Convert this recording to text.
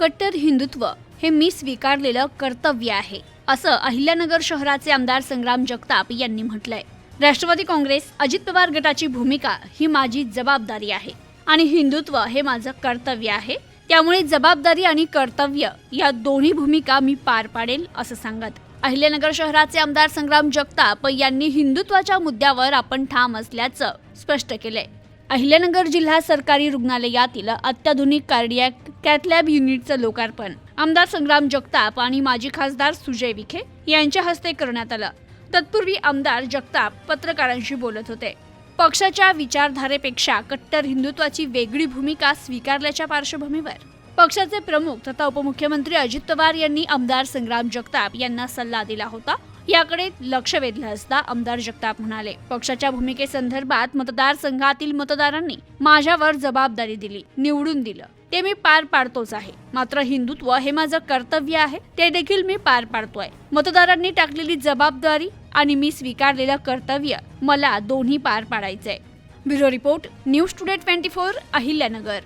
कट्टर हिंदुत्व हे मी स्वीकारलेलं कर्तव्य आहे असं अहिल्यानगर शहराचे आमदार संग्राम जगताप यांनी म्हटलंय. राष्ट्रवादी काँग्रेस अजित पवार गटाची भूमिका ही माझी जबाबदारी आहे आणि हिंदुत्व हे माझं कर्तव्य आहे त्यामुळे जबाबदारी आणि कर्तव्य या दोन्ही भूमिका मी पार पाडेल असं सांगत अहिल्यानगर शहराचे आमदार संग्राम जगताप यांनी हिंदुत्वाच्या मुद्द्यावर आपण ठाम असल्याचं स्पष्ट केलंय. अहिल्यानगर जिल्हा सरकारी रुग्णालयातील अत्याधुनिक कार्डियॅक कॅथलॅब युनिटचं लोकार्पण. आमदार संग्राम जगताप आणि माजी खासदार सुजय विखे यांच्या हस्ते करण्यात आलं. तत्पूर्वी आमदार जगताप पत्रकारांशी बोलत होते. पक्षाच्या विचारधारेपेक्षा कट्टर हिंदुत्वाची वेगळी भूमिका स्वीकारल्याच्या पार्श्वभूमीवर. पक्षाचे प्रमुख तथा उपमुख्यमंत्री अजित पवार यांनी आमदार संग्राम जगताप यांना सल्ला दिला होता. याकडे लक्ष वेधलं असता आमदार जगताप म्हणाले पक्षाच्या भूमिकेसंदर्भात मतदारसंघातील मतदारांनी माझ्यावर जबाबदारी दिली निवडून दिलं. ते मी पार पाडतोच आहे. मात्र हिंदुत्व हे माझं कर्तव्य आहे. ते देखील मी पार पाडतोय. मतदारांनी टाकलेली जबाबदारी आणि मी स्वीकारलेलं कर्तव्य मला दोन्ही पार पाडायचंय. Bureau report news today twenty four Ahilyanagar.